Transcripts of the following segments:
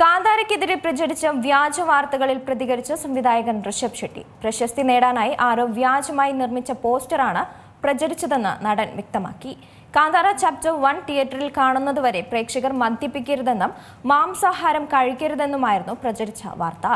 കാന്താരയ്ക്കെതിരെ പ്രചരിച്ച വ്യാജ വാർത്തകളിൽ പ്രതികരിച്ച സംവിധായകൻ ഋഷഭ് ഷെട്ടി. പ്രശസ്തി നേടാനായി ആരോ വ്യാജമായി നിർമ്മിച്ച പോസ്റ്ററാണ് പ്രചരിച്ചതെന്ന് നടൻ വ്യക്തമാക്കി. കാന്താര ചാപ്റ്റർ വൺ തിയേറ്ററിൽ കാണുന്നതുവരെ പ്രേക്ഷകർ മദ്യപിക്കരുതെന്നും മാംസാഹാരം കഴിക്കരുതെന്നുമായിരുന്നു പ്രചരിച്ച വാർത്ത.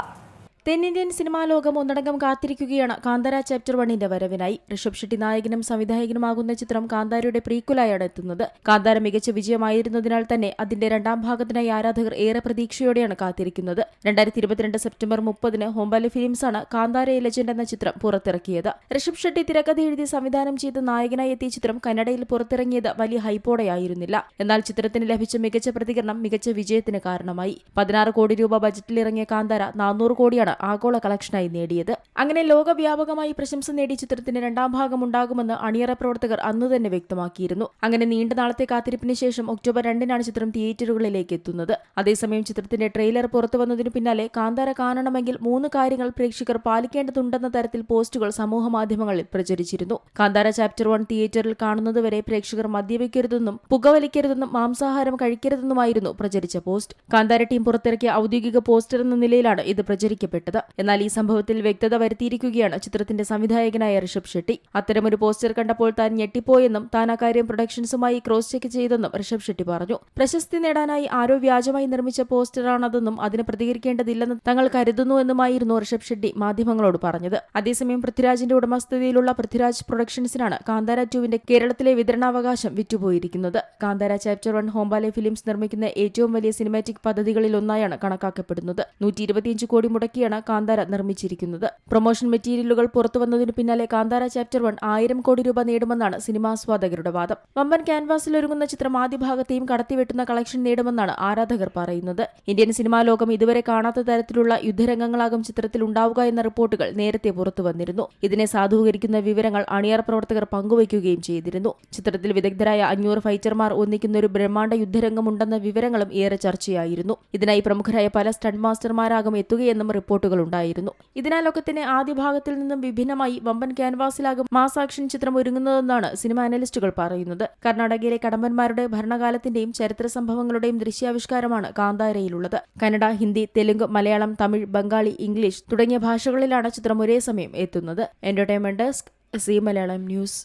തെന്നിന്ത്യൻ സിനിമാ ലോകം ഒന്നടങ്കം കാത്തിരിക്കുകയാണ്. കാന്താര ചാപ്റ്റർ വണ്ണിന്റെ വരവിനായി. ഋഷഭ് ഷെട്ടി നായകനും സംവിധായകനുമാകുന്ന ചിത്രം കാന്താരയുടെ പ്രീക്കുലായാണ് എത്തുന്നത്. കാന്താര മികച്ച വിജയമായിരുന്നതിനാൽ തന്നെ അതിന്റെ രണ്ടാം ഭാഗത്തിനായി ആരാധകർ ഏറെ പ്രതീക്ഷയോടെയാണ് കാത്തിരിക്കുന്നത്. രണ്ടായിരത്തി ഇരുപത്തിരണ്ട് സെപ്റ്റംബർ മുപ്പതിന് ഹോംബാലി ഫിലിംസാണ് കാന്താര ലെജൻഡ് എന്ന ചിത്രം പുറത്തിറക്കിയത്. ഋഷഭ് ഷെട്ടി തിരക്കഥ എഴുതി സംവിധാനം ചെയ്ത് നായകനായി എത്തിയ ചിത്രം കന്നഡയിൽ പുറത്തിറങ്ങിയത് വലിയ ഹൈപ്പോടെയായിരുന്നില്ല. എന്നാൽ ചിത്രത്തിന് ലഭിച്ച മികച്ച പ്രതികരണം മികച്ച വിജയത്തിന് കാരണമായി. പതിനാറ് കോടി രൂപ ബജറ്റിലിറങ്ങിയ കാന്താര നാനൂറ് കോടിയാണ് ആഗോള കളക്ഷനായി നേടിയത്. അങ്ങനെ ലോകവ്യാപകമായി പ്രശംസ നേടിയ ചിത്രത്തിന്റെ രണ്ടാം ഭാഗം ഉണ്ടാകുമെന്ന് അണിയറ പ്രവർത്തകർ അന്നു തന്നെ വ്യക്തമാക്കിയിരുന്നു. അങ്ങനെ നീണ്ട നാളത്തെ കാത്തിരിപ്പിന് ശേഷം ഒക്ടോബർ രണ്ടിനാണ് ചിത്രം തിയേറ്ററുകളിലേക്ക് എത്തുന്നത്. അതേസമയം ചിത്രത്തിന്റെ ട്രെയിലർ പുറത്തു വന്നതിനു പിന്നാലെ കാന്താര കാണണമെങ്കിൽ മൂന്ന് കാര്യങ്ങൾ പ്രേക്ഷകർ പാലിക്കേണ്ടതുണ്ടെന്ന തരത്തിൽ പോസ്റ്റുകൾ സമൂഹ മാധ്യമങ്ങളിൽ പ്രചരിച്ചിരുന്നു. കാന്താര ചാപ്റ്റർ വൺ തിയേറ്ററിൽ കാണുന്നതുവരെ പ്രേക്ഷകർ മദ്യപിക്കരുതെന്നും പുകവലിക്കരുതെന്നും മാംസാഹാരം കഴിക്കരുതെന്നുമായിരുന്നു പ്രചരിച്ച പോസ്റ്റ്. കാന്താര ടീം പുറത്തിറക്കിയ ഔദ്യോഗിക പോസ്റ്റർ എന്ന നിലയിലാണ് ഇത് പ്രചരിക്കപ്പെട്ടത്. എന്നാൽ ഈ സംഭവത്തിൽ വ്യക്തത വരുത്തിയിരിക്കുകയാണ് ചിത്രത്തിന്റെ സംവിധായകനായ ഋഷഭ് ഷെട്ടി. അത്തരമൊരു പോസ്റ്റർ കണ്ടപ്പോൾ താൻ ഞെട്ടിപ്പോയെന്നും താൻ അക്കാര്യം പ്രൊഡക്ഷൻസുമായി ക്രോസ് ചെക്ക് ചെയ്തെന്നും ഋഷഭ് ഷെട്ടി പറഞ്ഞു. പ്രശസ്തി നേടാനായി ആരോ വ്യാജമായി നിർമ്മിച്ച പോസ്റ്ററാണതെന്നും അതിന് പ്രതികരിക്കേണ്ടതില്ലെന്ന് തങ്ങൾ കരുതുന്നുവെന്നുമായിരുന്നു ഋഷഭ് ഷെട്ടി മാധ്യമങ്ങളോട് പറഞ്ഞത്. അതേസമയം പൃഥ്വിരാജിന്റെ ഉടമസ്ഥതയിലുള്ള പൃഥ്വിരാജ് പ്രൊഡക്ഷൻസിനാണ് കാന്താര ടുവിന്റെ കേരളത്തിലെ വിതരണാവകാശം വിറ്റുപോയിരിക്കുന്നത്. Kantara chapter one Hombale films നിർമ്മിക്കുന്ന ഏറ്റവും വലിയ സിനിമാറ്റിക് പദ്ധതികളിൽ ഒന്നായാണ് കണക്കാക്കപ്പെടുന്നത്. നൂറ്റി കോടി മുടക്കിയാണ് കാന്താര നിർമ്മിച്ചിരിക്കുന്നത്. പ്രൊമോഷൻ മെറ്റീരിയലുകൾ പുറത്തുവന്നതിനു പിന്നാലെ കാന്താര ചാപ്റ്റർ വൺ ആയിരം കോടി രൂപ നേടുമെന്നാണ് സിനിമാസ്വാദകരുടെ വാദം. വമ്പൻ ക്യാൻവാസിൽ ഒരുങ്ങുന്ന ചിത്രം ആദ്യ ഭാഗത്തെയും കടത്തിവെട്ടുന്ന കളക്ഷൻ നേടുമെന്നാണ് ആരാധകർ പറയുന്നത്. ഇന്ത്യൻ സിനിമാ ലോകം ഇതുവരെ കാണാത്ത തരത്തിലുള്ള യുദ്ധരംഗങ്ങളാകും ചിത്രത്തിൽ ഉണ്ടാവുക എന്ന റിപ്പോർട്ടുകൾ നേരത്തെ പുറത്തു വന്നിരുന്നു. ഇതിനെ സാധൂകരിക്കുന്ന വിവരങ്ങൾ അണിയാർ പ്രവർത്തകർ പങ്കുവയ്ക്കുകയും ചെയ്തിരുന്നു. ചിത്രത്തിൽ വിദഗ്ധരായ അഞ്ഞൂറ് ഫൈറ്റർമാർ ഒന്നിക്കുന്ന ഒരു ബ്രഹ്മാണ്ഡ യുദ്ധരംഗമുണ്ടെന്ന വിവരങ്ങളും ഏറെ ചർച്ചയായിരുന്നു. ഇതിനായി പ്രമുഖരായ പല സ്റ്റണ്ട് മാസ്റ്റർമാരാകും എത്തുകയെന്നും റിപ്പോർട്ടുകൾ ഉണ്ടായിരുന്നു ഇതിനാലൊക്കെ തന്നെ ആദ്യ ഭാഗത്തിൽ നിന്നും വിഭിന്നമായി വമ്പൻ ക്യാൻവാസിലാകും മാസ് ആക്ഷൻ ചിത്രം ഒരുങ്ങുന്നതെന്നാണ് സിനിമ അനലിസ്റ്റുകൾ പറയുന്നത്. കർണാടകയിലെ കടമ്പന്മാരുടെ ഭരണകാലത്തിന്റെയും ചരിത്ര സംഭവങ്ങളുടെയും ദൃശ്യാവിഷ്കാരമാണ് കാന്താരയിലുള്ളത്. കന്നഡ ഹിന്ദി തെലുങ്ക് മലയാളം തമിഴ് ബംഗാളി ഇംഗ്ലീഷ് തുടങ്ങിയ ഭാഷകളിലാണ് ചിത്രം ഒരേ സമയം എത്തുന്നത്. Entertainment desk Zee Malayalam news.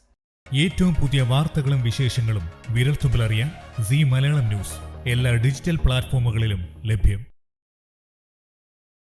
ഏറ്റവും പുതിയ വാർത്തകളും വിശേഷങ്ങളും വിരൽത്തുമ്പിൽ അറിയാൻ സി മലയാളം ന്യൂസ്. എല്ലാ ഡിജിറ്റൽ പ്ലാറ്റ്ഫോമുകളിലും ലഭ്യം.